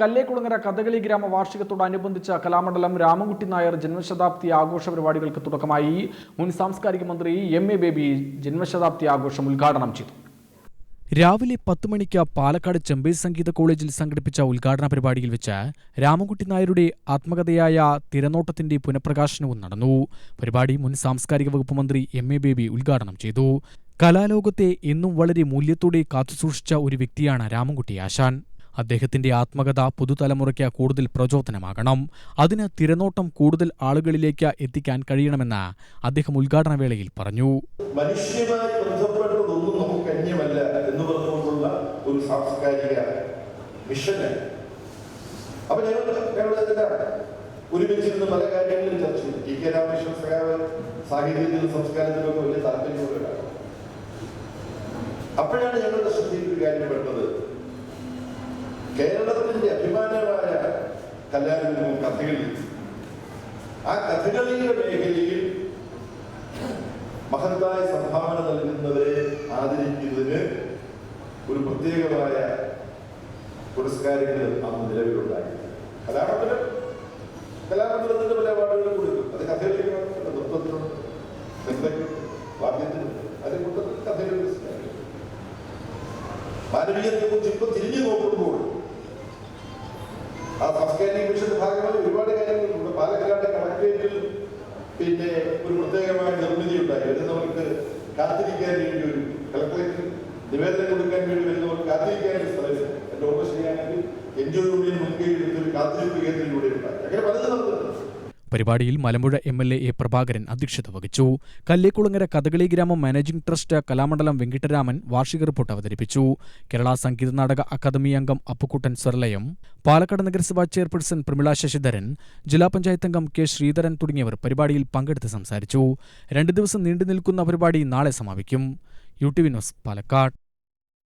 കല്ലേക്കുളങ്ങര കഥകളി ഗ്രാമ വാർഷികത്തോടനുബന്ധിച്ച കലാമണ്ഡലം രാമൻകുട്ടി നായർ ജന്മശതാബ്ദി ആഘോഷ പരിപാടികൾക്ക് തുടക്കമായി. മുൻ സാംസ്കാരിക മന്ത്രി എം എ ബേബി ജന്മശതാബ്ദി ആഘോഷം ഉദ്ഘാടനം ചെയ്തു. രാവിലെ പത്ത് മണിക്ക് പാലക്കാട് ചെമ്പൈ സംഗീത കോളേജിൽ സംഘടിപ്പിച്ച ഉദ്ഘാടന പരിപാടിയിൽ വെച്ച് രാമൻകുട്ടി നായരുടെ ആത്മകഥയായ തിരനോട്ടത്തിന്റെ പുനഃപ്രകാശനവും നടന്നു. പരിപാടി മുൻ സാംസ്കാരിക വകുപ്പ് മന്ത്രി എം എ ബേബി ഉദ്ഘാടനം ചെയ്തു. കലാലോകത്തെ എന്നും വളരെ മൂല്യത്തോടെ കാത്തുസൂക്ഷിച്ച ഒരു വ്യക്തിയാണ് രാമൻകുട്ടി ആശാൻ. അദ്ദേഹത്തിന്റെ ആത്മകഥ പുതുതലമുറയ്ക്ക് കൂടുതൽ പ്രചോദനമാകണം. അതിന് തിരനോട്ടം കൂടുതൽ ആളുകളിലേക്ക് എത്തിക്കാൻ കഴിയണമെന്ന് അദ്ദേഹം ഉദ്ഘാടന വേളയിൽ പറഞ്ഞു. മനുഷ്യമായി ബന്ധപ്പെട്ടതൊന്നും നമുക്ക് അന്യമല്ല എന്ന് പറഞ്ഞുകൊണ്ടുള്ള ഒരു സാംസ്കാരിക മിഷന് അപ്പൊ ഞങ്ങൾ എന്താണ് ഒരുമിച്ചിരുന്ന് പല കാര്യങ്ങളും ചർച്ച ചെയ്തു. ടി കെ രാമകൃഷ്ണൻ സഹാവ് സാഹിത്യത്തിലും സംസ്കാരത്തിലും ഒക്കെ വലിയ താല്പര്യമുള്ളവരാണ് അപ്പോഴാണ് ഞങ്ങളുടെ ശ്രദ്ധയിൽ ഒരു കാര്യം പെട്ടത് കേരളത്തിന്റെ അഭിമാനമായ കലാരൂപവും കഥകളി ആ കഥകളിയുടെ മേഖലയിൽ മഹത്തായ സംഭാവന നൽകുന്നവരെ ആദരിക്കുന്നതിന് ഒരു പ്രത്യേകമായ പുരസ്കാരങ്ങൾ അന്ന് നിലവിലുണ്ടായി. കലാമണ്ഡലം കലാമണ്ഡലത്തിന്റെ പല അവാർഡുകൾ കൊടുക്കും അത് കഥകളിക്ക് മാത്രമല്ല നൃത്തത്തിനുണ്ട് ചിന്തയ്ക്കുണ്ട് വാദ്യത്തിനുണ്ട് അതിന്റെ കൂട്ടത്തിൽ കഥകളി പുരസ്കാരം മാനവീയത്തെ കുറിച്ച് ഇപ്പൊ തിരിഞ്ഞു നോക്കുമ്പോൾ ആ സാംസ്കാരിക മിഷന്റെ ഭാഗമായി ഒരുപാട് കാര്യങ്ങളുണ്ട്. പാലക്കാട് കളക്ടറേറ്റിൽ പിന്നെ ഒരു പ്രത്യേകമായ നിർമ്മിതി ഉണ്ടായി. വരുന്നവർക്ക് കാത്തിരിക്കാൻ വേണ്ടി ഒരു കളക്ടറേറ്റിൽ നിവേദനം കൊടുക്കാൻ വേണ്ടി വരുന്നവർക്ക് കാത്തിരിക്കാൻ ഒരു സ്ഥലമില്ല എന്റെ ഓർമ്മ ശരിയാണെങ്കിൽ എൻ ജി ഒ യൂണിയൻ മുൻകൈ എടുത്തൊരു കാത്തിരിപ്പ് കേന്ദ്രം ഇവിടെ ഉണ്ടായി. അങ്ങനെ പരിപാടിയിൽ Malampuzha M L A A Prabhakaran അധ്യക്ഷത വഹിച്ചു. കല്ലേക്കുളങ്ങര കഥകളി ഗ്രാമം മാനേജിംഗ് ട്രസ്റ്റ് കലാമണ്ഡലം വെങ്കിട്ടരാമൻ വാർഷിക റിപ്പോർട്ട് അവതരിപ്പിച്ചു. കേരള സംഗീത നാടക അക്കാദമി അംഗം അപ്പുക്കുട്ടൻ സ്വർലയം പാലക്കാട് നഗരസഭാ ചെയർപേഴ്സൺ പ്രമിള ശശിധരൻ ജില്ലാ പഞ്ചായത്ത് അംഗം കെ ശ്രീധരൻ തുടങ്ങിയവർ പരിപാടിയിൽ പങ്കെടുത്ത് സംസാരിച്ചു. രണ്ട് ദിവസം നീണ്ടു നിൽക്കുന്ന പരിപാടി നാളെ സമാപിക്കും. U T V news Palakkad.